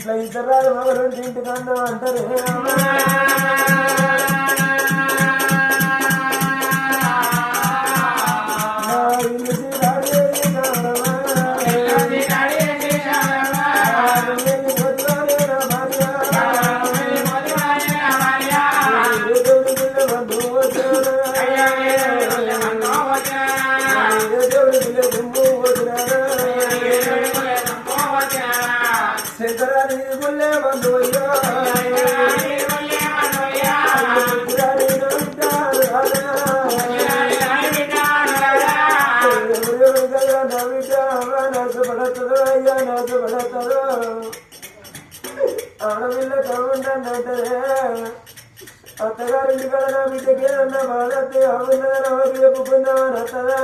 ఇంట్లో ఇంటర్ రాదు మగలు ఇంటి కందం అంటారు నా అత్తగారింటి కడ నా బిడ్డకి ఏదన్నా బాధతే అవున్నదని అవరు చెప్పుకుందామని అత్తదా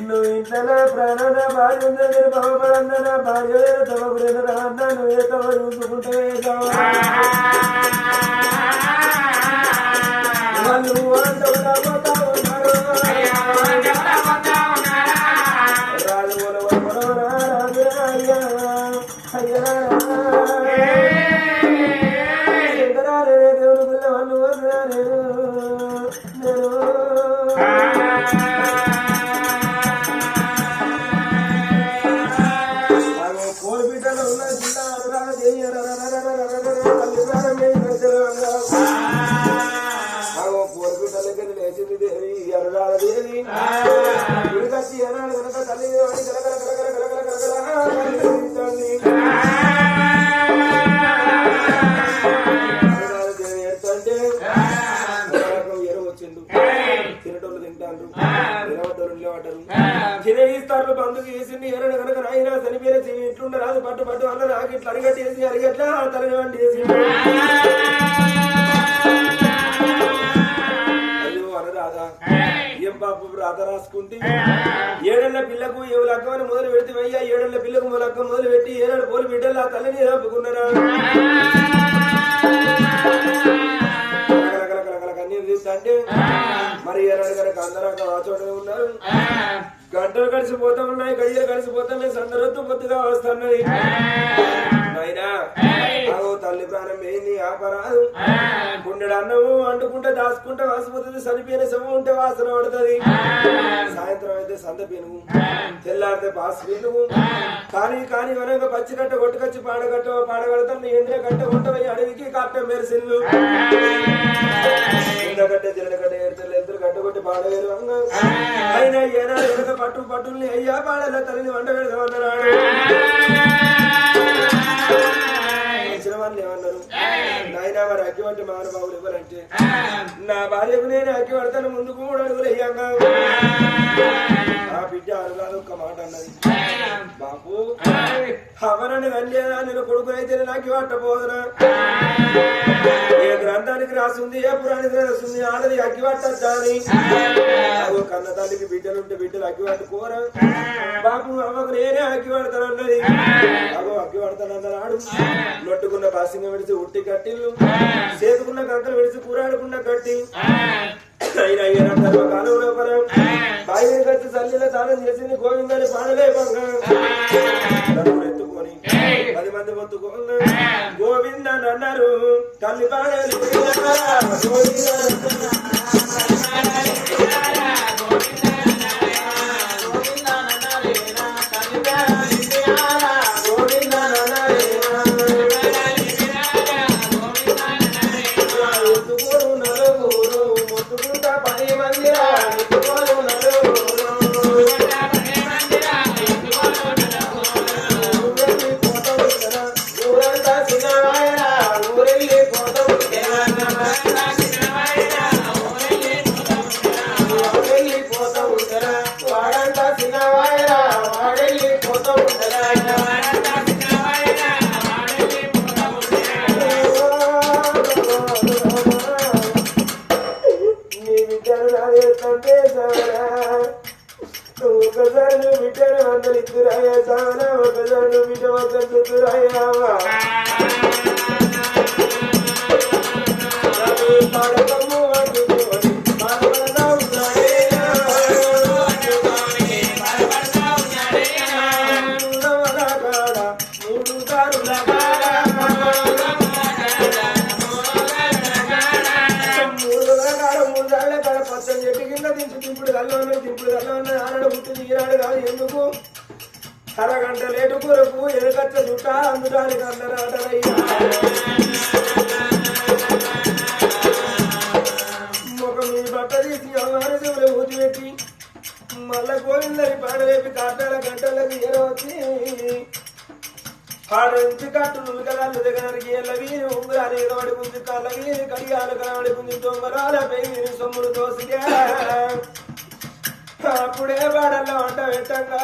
నువ్వు ఇంట్లో ప్రాణాన భార్య ఉందని నేను నా భార్య వేరే తమ ప్రేమ అన్నా నువ్వే తమ చూసుకుంటే వాళ్ళు ఉన్నారు? రాజు అయ్యా Amém. పిల్లలకు పిల్లకు ఏ లక్కమని మొదలు పెడితే అయ్యా ఏడేళ్ళ పిల్లకు లక్క మొదలు పెట్టి ఏడాడు పోలు బిడ్డలు ఆ తల్లిని చంపుకున్నారా కలకల మరి ఏనాడు కనుక అందరూ ఆ ఉన్నారు. గంటలు కలిసిపోతా ఉన్నాయి గడియలు కలిసిపోతున్నాయి సందరత్తు పొద్దుగా వస్తున్నది. నాయనా. తల్లి ప్రాణం ఏంది? ఆపరాదు. గుండెడు అన్నము అంటుకుంటే దాచుకుంటే వాసిపోతుంది చనిపోయిన శవం ఉంటే వాసన పడుతుంది. సాయంత్రం అయితే సంద పెనుగు. తెల్లారితే బాస్ పెనుగు. కానీ కానీ వనక పచ్చి కట్ట కొట్టుకొచ్చి పాడగట్ట పాడగడతాను ఎండ్రే కట్ట ఉంటవి అడవికి కట్ట మెరిసిల్లు కట్ట జిల్లగడ్డ ఎడతలు ఎదురు కొట్టి పాడవేరు అయినా ఏనాడు వెనక పట్టు పట్టుల్ని అయ్యా పాడల తల్లిని వంట పెడదామన్నాడు. వచ్చిన వాళ్ళు ఏమన్నారు? నాయన మరి అగ్గి వంటి మహానుభావులు ఎవరంటే? నా భార్యకు నేను అగ్గి పడతాను ముందు కూడా అడుగులు బిడ్డ అడగాలి ఒక్క మాట అన్నది. బాపు అవనని కన్యదా నేను కొడుకునైతే నాకు పట్టబోదునా ఏ గ్రంథానికి రాసింది ఏ పురాణానికి రాసింది ఆడది అగ్గి పట్టద్దా అని కన్న తల్లికి బిడ్డలుంటే బిడ్డలు అగ్గి పట్టుకోరా బాపు అమ్మకు నేనే అగ్గి పడతాను అన్నది. అగో అగ్గి పడతాను అన్నాడు నొట్టుకున్న బాసింగ విడిచి ఉట్టి కట్టిల్లు. చేతుకున్న కంకలు విడిచి కూరాడుకున్న కట్టి. తల్లిలో తాను చేసింది గోవిందని పాడలే ఎత్తుకొని పది మంది పొత్తుకోలే గోవిందని అన్నారు తల్లి పాడలే గోవిందని పాటలు పెట్టి మళ్ళా గోవిందని పాట వేపి కట్టాల గంటలకు ఎరవచ్చి పాడించి కట్టును వికలాలు దగ్గరికి ఎల్లవి ఉంగరాలు ఎగబడి గుంజు కళ్ళవి కడిగాలు కనబడి గుంజు దొంగరాల పెయిని సొమ్ములు దోసిగా అప్పుడే పాడల్లో వంట పెట్టంగా.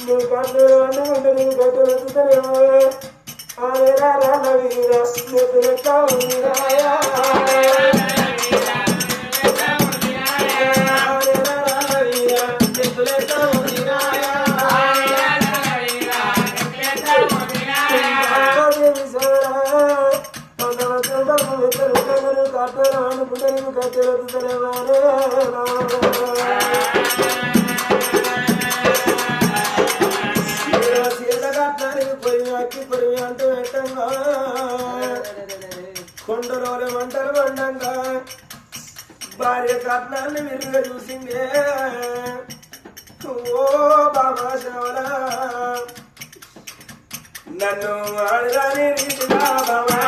నువ్వు కళ్ళు అనుకుంటే నువ్వు గొప్పలు वीरा मुदुल का वीरा రత్నాన్ని విలువ చూసిందే. ఓ బాబా శివరా నన్ను అడగని రీతిగా బాబా.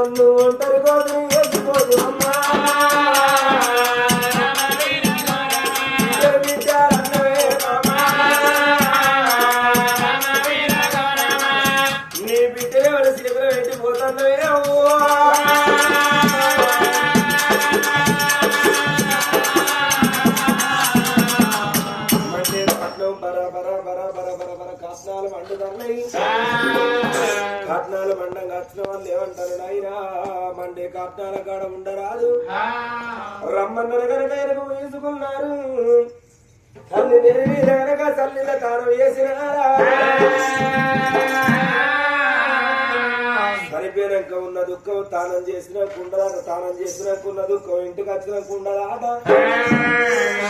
నన్ను ఒంటరి గోధుని వేసుకోదు అమ్మా. బర బర బర బర బర బర కాస్నాలు అంటున్నాయి కాట్నాల మండం కట్టిన వాళ్ళు ఏమంటారు నాయనా? మండే కాట్నాల కాడ ఉండరాదు. రమ్మన్నారు కనుక ఎరకు వేసుకున్నారు. తల్లి నిర్వీధనగా తల్లిన తాను వేసిన చనిపోయినాక ఉన్న దుఃఖం తానం చేసిన కుండలాట తానం చేసినాక ఉన్న దుఃఖం ఇంటికి వచ్చిన కుండలాట.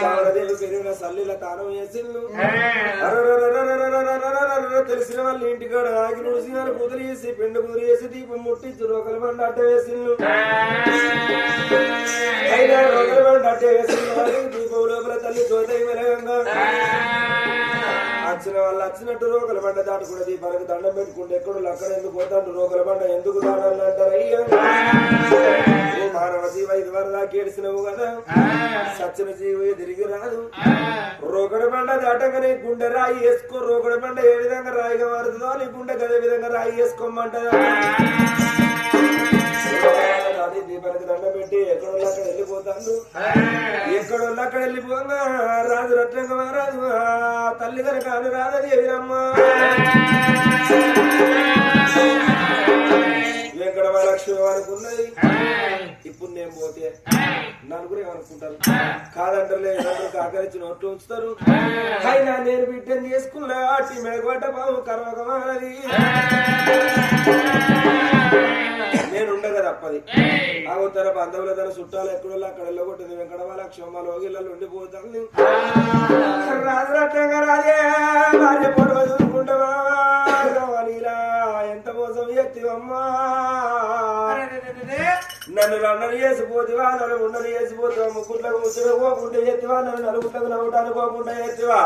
శారదేవి పెరిగిన సల్లిల తానం వేసిల్లు చేసిన వాళ్ళు ఇంటికాడ ఆగి నుడిసినారు కుదిరేసి పిండి కుదిరేసి దీపం ముట్టించి రోకల బండి అట్ట వేసిండు. అయినా రోకల అట్ట వేసిండు దీపం తల్లి చోదై వెలగంగా. వచ్చిన వాళ్ళు వచ్చినట్టు రోకల బండ దాటుకుండా దీపాలకు దండం పెట్టుకుంటే ఎక్కడు అక్కడ ఎందుకు పోతాడు? రోకల బండ ఎందుకు దాడాలి అయ్యా. మానవ జీవ ఇది వరదా కేడిసినవు కదా. సచ్చిన జీవ తిరిగి రాదు. రోగడ బండ దాటంగానే గుండె రాయి వేసుకో రోగడ బండ ఏ విధంగా రాయిగా మారుతుందో నీ గుండె గదే విధంగా రాయి వేసుకోమంటదా. అది పండు ఎక్కడ అక్కడ వెళ్ళిపోగా రాజు రత్నంగా మహారాజు ఆ తల్లి కనుక ఎదిరమ్మా వెంకట మహాలక్ష్మి అనుకున్నది. ఇప్పుడు నేను పోతే నలుగురు ఏమనుకుంటారు? కాదంటారులే నలుగురు కాకరించి నోట్లు ఉంచుతారు. అయినా నేను బిడ్డను చేసుకున్నా అట్టి మెడగొట్ట బాబు కర్మకమానది నేను ఉండగా తప్పది. ఆ ఉత్తర బంధువుల తన చుట్టాలు ఎక్కడో అక్కడ వెళ్ళగొట్టింది వెంకట మహాలక్ష్మి లోగిళ్ళలో ఉండిపోతాను రాజు రత్నంగా రాజే పొడవ చూసుకుంటావా? ఎంత మోసం ఎత్తివమ్మా నన్ను రన్నలు చేసిపోతివా నన్ను ఉండలు చేసిపోతావా ముక్కుట్లకు ముచ్చులు పోకుంటే ఎత్తివా? నన్ను నలుగుట్లకు నవ్వుటాను పోకుండా ఎత్తివా?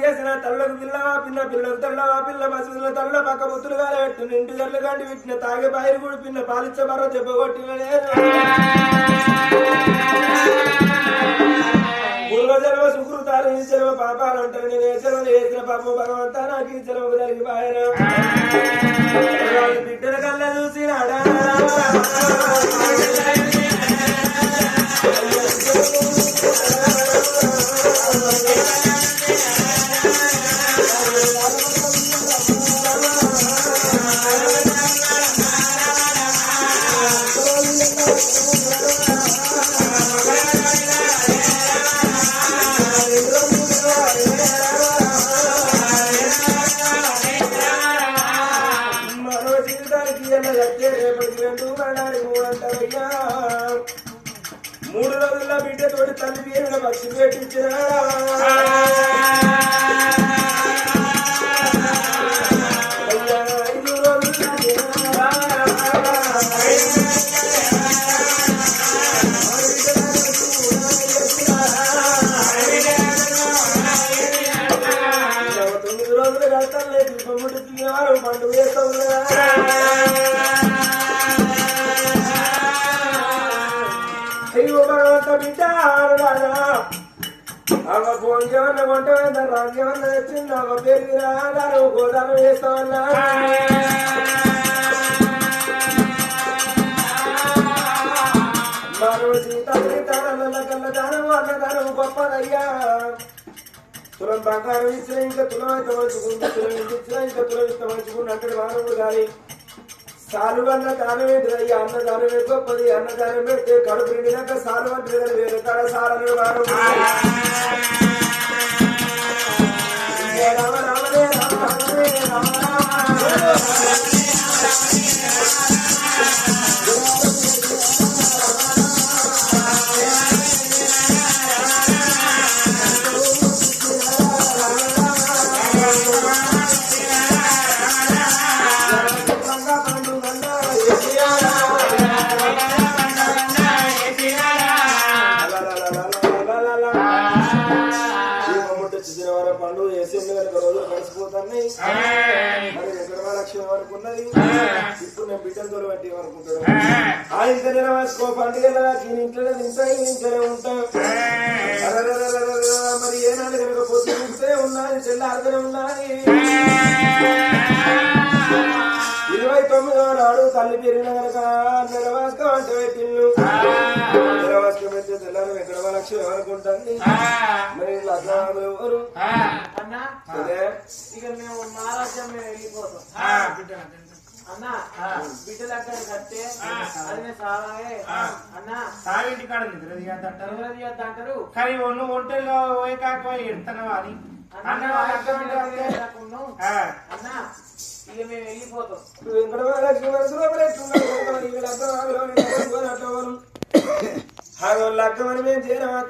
చేసిన తల్లకు పిల్లవా పిల్ల పిల్లలు తల్లవా పిల్ల మసూదుల తల్ల పక్క బుత్తులు కాలేట్టు నిండు జల్లు కంటి విట్టిన తాగే బాయిలు కూడా పిన్న పాలిచ్చ మరో దెబ్బ లేదు పూర్వజన్మ సుకృతాలు ఈ జన్మ పాపాలు అంటారు. నేను ఏ జన్మ చేసిన పాపం భగవంతా నాకు ఈ జన్మ జరిగి బాయన బిడ్డల కల్లా చూసినాడా మరో దేవుడు తల్లి పేరున వచ్చి పెట్టించిన ఐదు తొమ్మిది బిడ్డ రాజా అమ్మ ఫోన్ చేయమన్న కొంట రాజ్యమన్న వచ్చింది పేరు రాగారు గోదానం చేస్తామన్నా మరో సీతల్లి దానల్ల కల్ల దానము అన్నదానం గొప్పదయ్యా తులం బంగారం ఇచ్చిన ఇంకా తులం అయితే మంచుకుంది తులం ఇచ్చిన ఇంకా తులం ఇంత మంచుకుంది అంటే మానవుడు కానీ సాలు అన్న అన్నదానమే గొప్పది అన్నదానం పెడితే కడుపు నిండినాక సాలు అంటే కానీ వేరే కాడ సాలను మానవుడు రామ రామ రామ రామ రామ ఇప్పుడు నేను బిడ్డలతో బట్టి అనుకుంటాడు ఆ ఇంత నిలవాసుకో పండుగల నేను ఇంట్లోనే తింటా ఇంట్లోనే ఉంటా. మరి ఏనాడు కనుక పొద్దు చూస్తే ఉన్నది తెల్లారుతూనే ఉన్నది. ఇరవై తొమ్మిదో నాడు తల్లి పెరిగిన కనుక నిలవాసుకో అంటే పెట్టిల్లు నిలవాసుకో పెడితే తెల్లారు వెంకటమహాలక్ష్మి అనుకుంటుంది మరి లగ్నాలు ఎవరు? అన్నా అదే. ఇక మేము మహారాజ్యం మేము వెళ్ళిపోతాం అన్న బిడ్డలు అక్కడ కట్టే అది సారాయే అన్న సాగింటి కాడ నిద్ర దిగద్దంటారు ఎవరు తీయొద్దు అంటారు. కానీ నువ్వు ఒంటరిలో పోయి కాకపోయి ఎడతానవా అని? అన్న అన్న ఇక మేము వెళ్ళిపోతాం. ఆవిలో నేను అట్లా మేము చేరమా